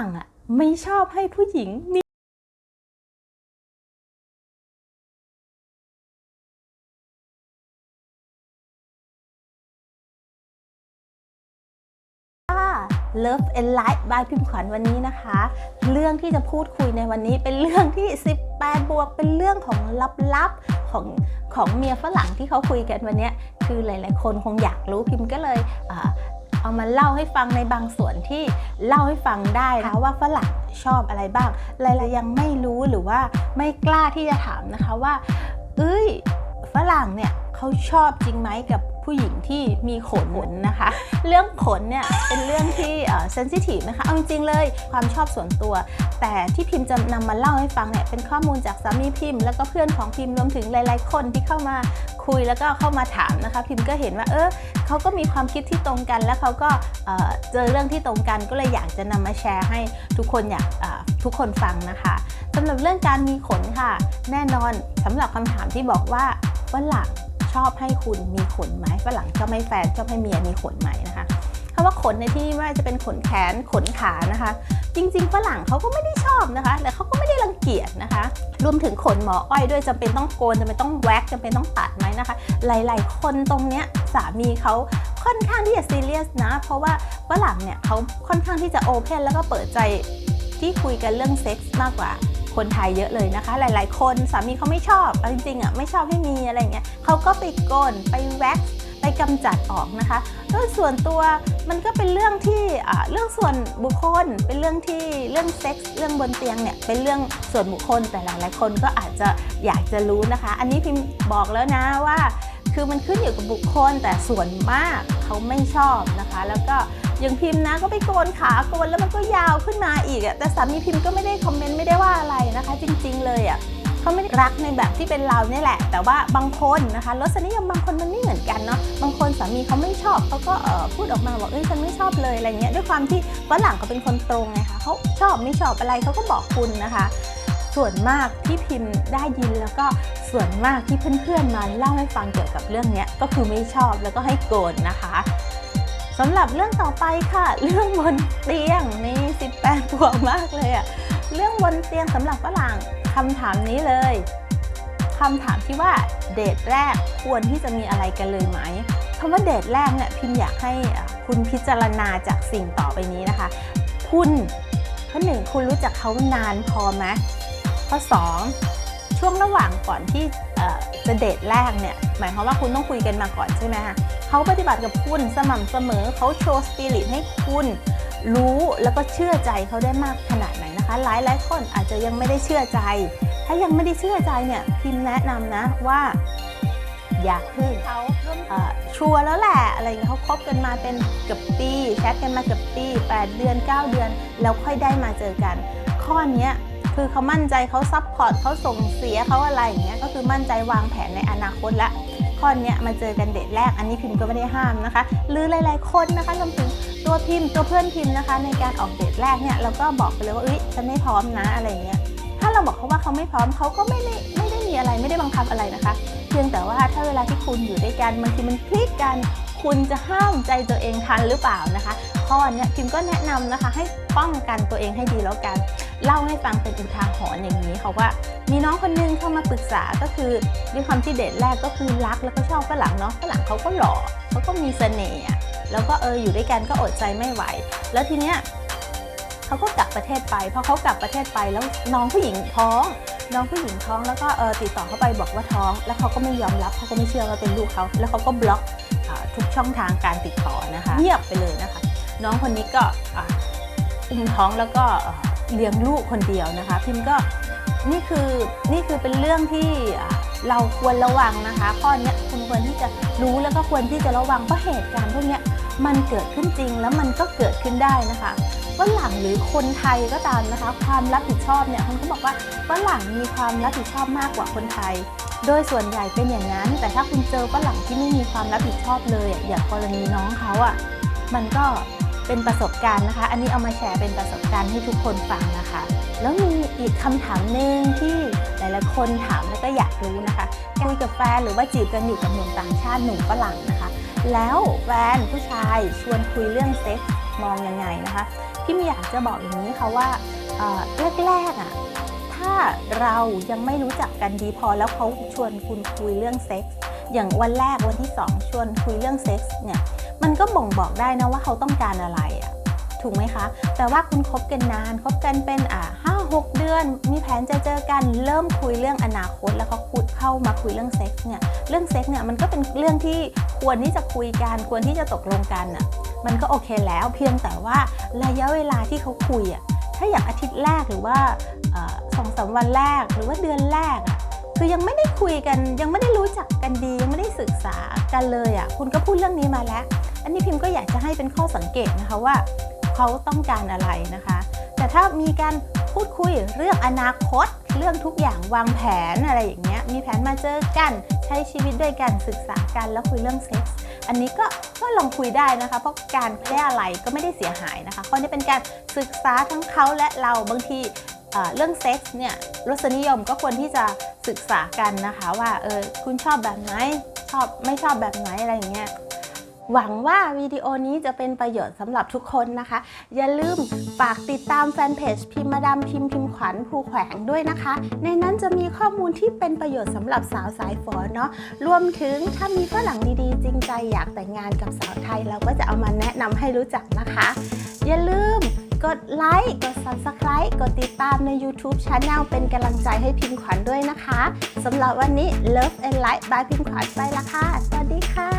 รั่งอะไม่ชอบให้ผู้หญิงมีค่ะ Love and Life by พิมพ์ขวัญวันนี้นะคะ เรื่องที่จะพูดคุยในวันนี้เป็นเรื่องที่ 18 บวก เป็นเรื่องของลับๆของของเมียฝรั่งที่เขาคุยกันวันนี้คือหลาย ๆ คนคงอยากรู้พิมพ์ก็เลย เอามาเล่าให้ฟังในบางส่วนที่เล่าให้ฟังได้นะคะว่าฝรั่งชอบอะไรบ้างหลายๆยังไม่รู้หรือว่าไม่กล้าที่จะถามนะคะว่า เอ้ยฝรั่งเนี่ยเขาชอบจริงไหมกับผู้หญิงที่มีขนนะคะ เรื่องขนเนี่ยเป็นเรื่องที่เซนซิทีฟนะคะ เอาจริงๆเลยความชอบส่วนตัว แต่ที่พิมพ์จะนำมาเล่าให้ฟังเนี่ยเป็นข้อมูลจากสามีพิมพ์ แล้วก็เพื่อนของพิมพ์รวมถึงหลาย ๆ คนที่เข้ามา คุยแล้วก็เข้ามาถามนะคะพิมพ์ก็เห็นว่าเออเขาก็มีความคิดที่ตรงกัน แล้วเขาก็เอ่อเจอเรื่องที่ตรงกันก็เลยอยากจะนำมาแชร์ให้ทุกคนอยากทุกคนฟังนะคะสำหรับเรื่องการมีขนค่ะ แน่นอนสำหรับคำถามที่บอกว่าฝรั่งชอบให้คุณมีขนไหมฝรั่งชอบให้แฟนชอบให้เมียมีขนไหมนะคะคำว่าขนในที่นี้ไม่ว่าจะเป็นขนแขนขนขานะคะ จริงๆฝรั่งเขาก็ไม่ได้ชอบนะคะแต่เขาก็ไม่ได้รังเกียจนะคะ รวมถึงขนหมออ้อยด้วยจำเป็นต้องโกนจำเป็นต้องแว็กจำเป็นต้องตัดไหมนะคะ หลายๆ คนตรงเนี้ยสามีเขาค่อนข้างที่จะซีเรียสนะ เพราะว่าฝรั่งเนี่ยเขาค่อนข้างที่จะโอเพนแล้วก็เปิดใจที่คุยกันเรื่องเซ็กส์มากกว่าคนไทยเยอะเลยนะคะ หลาย ๆ คนสามีเขาไม่ชอบจริงๆอะไม่ชอบให้มีอะไรเงี้ยเขาก็ไปโกนไปแว็กซ์ ไปกำจัดออกนะคะโดยส่วนตัวมันก็เป็นเรื่องที่เรื่องส่วนบุคคล เป็นเรื่องที่เรื่องเซ็กส์เรื่องบนเตียงเนี่ยเป็นเรื่องส่วนบุคคลแต่หลายๆคนก็อาจจะอยากจะรู้นะคะ อันนี้พิมพ์บอกแล้วนะว่า คือมันขึ้นอยู่กับบุคคลแต่ส่วนมากเขาไม่ชอบนะคะ แล้วก็อย่างพิมพ์นะก็ไปโกนขาโกนแล้วมันก็ยาวขึ้นมาอีกอะแต่สามีพิมพ์ก็ไม่ได้คอมเมนต์ไม่ได้ว่าอะไรนะคะ จริง ๆ เลยอะ เขาไม่ได้รักในแบบที่เป็นเราเนี่ยแหละ แต่ว่าบางคนนะคะรสนิยมบางคนมันไม่เหมือนกันเนาะบางคนสามีเขาไม่ชอบเขาก็พูดออกมาบอกเอ้ยฉันไม่ชอบเลยอะไรเงี้ยด้วยความที่ฝรั่งเขาเป็นคนตรงไงคะเขาชอบไม่ชอบอะไรเขาก็บอกคุณนะคะ ส่วนมากที่พิมพ์ได้ยินแล้วก็ส่วนมากที่เพื่อนๆมาเล่าให้ฟังเกี่ยวกับเรื่องเนี้ยก็คือไม่ชอบแล้วก็ให้โกรธนะคะสำหรับเรื่องต่อไปค่ะ เรื่องบนเตียงนี่18บวกมากเลยอะ เรื่องบนเตียงสำหรับฝรั่งคำถามนี้เลยคำถามที่ว่าเดทแรกควรที่จะมีอะไรกันเลยไหมคำว่าเดทแรกเนี่ยพิมพ์อยากให้คุณพิจารณาจากสิ่งต่อไปนี้นะคะ คุณข้อหนึ่งคุณรู้จักเขานานพอไหมข้อ2ช่วงระหว่างก่อนที่จะเดทแรกเนี่ยหมายความว่าคุณต้องคุยกันมาก่อนใช่ไหมคะเขาปฏิบัติกับคุณสม่ำเสมอเขาโชว์สปิริตให้คุณ รู้แล้วก็เชื่อใจเขาได้มากขนาดไหนนะคะ หลายหลายคนอาจจะยังไม่ได้เชื่อใจ ถ้ายังไม่ได้เชื่อใจเนี่ยพิมพ์แนะนำนะว่า อยากพึ่งเขาชัวร์แล้วแหละอะไรอย่างเงี้ยเขาคบกันมาเป็นเกือบปีแชทกันมาเกือบปี 8 เดือน 9 เดือน แล้วค่อยได้มาเจอกัน ข้อเนี้ยคือเขามั่นใจเขาซัพพอร์ตเขาส่งเสียเขาอะไรอย่างเงี้ยก็คือมั่นใจวางแผนในอนาคตละ คอนเนี้ยมาเจอกันเดทแรก อันนี้พิมพ์ก็ไม่ได้ห้ามนะคะ หรือหลาย ๆ คนนะคะรวมถึงตัวพิมพ์ตัวเพื่อนพิมพ์นะคะ ในการออกเดทแรกเนี่ยเราก็บอกไปเลยว่าเอ้ยฉันไม่พร้อมนะอะไรเงี้ยถ้าเราบอกเขาว่าเขาไม่พร้อมเขาก็ไม่ได้ไม่ได้มีอะไรไม่ได้บังคับอะไรนะคะ เพียงแต่ว่าถ้าเวลาที่คุณอยู่ด้วยกันบางทีมันคลิกกัน คุณจะห้ามใจตัวเองทันหรือเปล่านะคะ ข้อเนี้ยพิมก็แนะนำนะคะให้ป้องกันตัวเองให้ดีแล้วกัน เล่าให้ฟังเป็นอุทาหรณ์อย่างนี้ค่ะว่า มีน้องคนนึงเข้ามาปรึกษาก็คือด้วยความที่เดทแรกก็คือรักแล้วก็ชอบฝรั่งเนาะฝรั่งเขาก็หล่อเขาก็มีเสน่ห์อะแล้วก็เอออยู่ด้วยกันก็อดใจไม่ไหว แล้วทีเนี้ยเขาก็กลับประเทศไปพอเขากลับประเทศไปแล้วน้องผู้หญิงท้องน้องผู้หญิงท้องแล้วก็เออติดต่อเข้าไปบอกว่าท้อง แล้วเขาก็ไม่ยอมรับเขาก็ไม่เชื่อว่าเป็นลูกเขาแล้วเขาก็บล็อกทุกช่องทางการติดต่อนะคะเงียบไปเลยนะคะ น้องคนนี้ก็อ,อุ้มท้องแล้วก็เลี้ยงลูกคนเดียวนะคะ พิมก็นี่คือนี่คือเป็นเรื่องที่เราควรระวังนะคะ ข้อเนี้ยคุณควรที่จะรู้แล้วก็ควรที่จะระวังเพราะเหตุการณ์พวกเนี้ยมันเกิดขึ้นจริงแล้วมันก็เกิดขึ้นได้นะคะฝรั่งหรือคนไทยก็ตามนะคะ ความรับผิดชอบเนี่ยคนเขาบอกว่าฝรั่งมีความรับผิดชอบมากกว่าคนไทย โดยส่วนใหญ่เป็นอย่างนั้น แต่ถ้าคุณเจอฝรั่งที่ไม่มีความรับผิดชอบเลยอะอย่างกรณีน้องเขาอะมันก็ เป็นประสบการณ์นะคะ อันนี้เอามาแชร์เป็นประสบการณ์ให้ทุกคนฟังนะคะ แล้วมีอีกคำถามหนึ่งที่หลายๆคนถามแล้วก็อยากรู้นะคะคุยกับแฟนหรือว่าจีบกันอยู่กับหนุ่มต่างชาติหนุ่มฝรั่งนะคะ แล้วแฟนผู้ชายชวนคุยเรื่องเซ็กส์มองยังไงนะคะพี่มีอยากจะบอกอย่างนี้ค่ะว่าแรกๆอะถ้าเรายังไม่รู้จักกันดีพอแล้วเขาชวนคุณคุยเรื่องเซ็กส์ อย่างวันแรกวันที่สองชวนคุยเรื่องเซ็กส์เนี่ยมันก็บ่งบอกได้นะว่าเขาต้องการอะไรอะถูกไหมคะแต่ว่าคุณคบกันนานคบกันเป็นอ่าห้าหกเดือน มีแผนจะเจอกันเริ่มคุยเรื่องอนาคตแล้วก็คุยเข้ามาคุยเรื่องเซ็กส์เนี่ยเรื่องเซ็กส์เนี่ยมันก็เป็นเรื่องที่ควรที่จะคุยกันควรที่จะตกลงกันอะมันก็โอเคแล้วเพียงแต่ว่าระยะเวลาที่เขาคุยอะถ้าอย่างอาทิตย์แรกหรือว่าสองสามวันแรกหรือว่าเดือนแรกอะ คือยังไม่ได้คุยกัน ยังไม่ได้รู้จักกันดี ยังไม่ได้ศึกษากันเลยอะคุณก็พูดเรื่องนี้มาแล้ว อันนี้พิมพ์ก็อยากจะให้เป็นข้อสังเกตนะคะว่า เขาต้องการอะไรนะคะ แต่ถ้ามีการพูดคุยเรื่องอนาคต เรื่องทุกอย่างวางแผนอะไรอย่างเงี้ยมีแผนมาเจอกันใช้ชีวิตด้วยกันศึกษากันแล้วคุยเรื่องเซ็กส์อันนี้ก็ก็ลองคุยได้นะคะ เพราะการแก้อะไรก็ไม่ได้เสียหายนะคะข้อนี้เป็นการศึกษาทั้งเขาและเราบางที เรื่องเซ็กส์เนี่ยรสนิยมก็ควรที่จะศึกษากันนะคะว่าเออคุณชอบแบบไหนชอบไม่ชอบแบบไหนอะไรอย่างเงี้ยหวังว่าวิดีโอนี้จะเป็นประโยชน์สำหรับทุกคนนะคะ อย่าลืมฝากติดตามแฟนเพจพิมพ์มาดามพิมพ์พิมขวัญภูแขวงด้วยนะคะ ในนั้นจะมีข้อมูลที่เป็นประโยชน์สำหรับสาวสายฝอเนาะรวมถึงถ้ามีฝรั่งดีๆ จริงใจอยากแต่งงานกับสาวไทย เราก็จะเอามาแนะนำให้รู้จักนะคะ อย่าลืม กดไลค์กด Subscribe กดติดตามใน YouTube Channel เป็นกำลังใจให้พิมขวัญด้วยนะคะสำหรับวันนี้ Love and Light by พิมขวัญไปละค่ะ สวัสดีค่ะ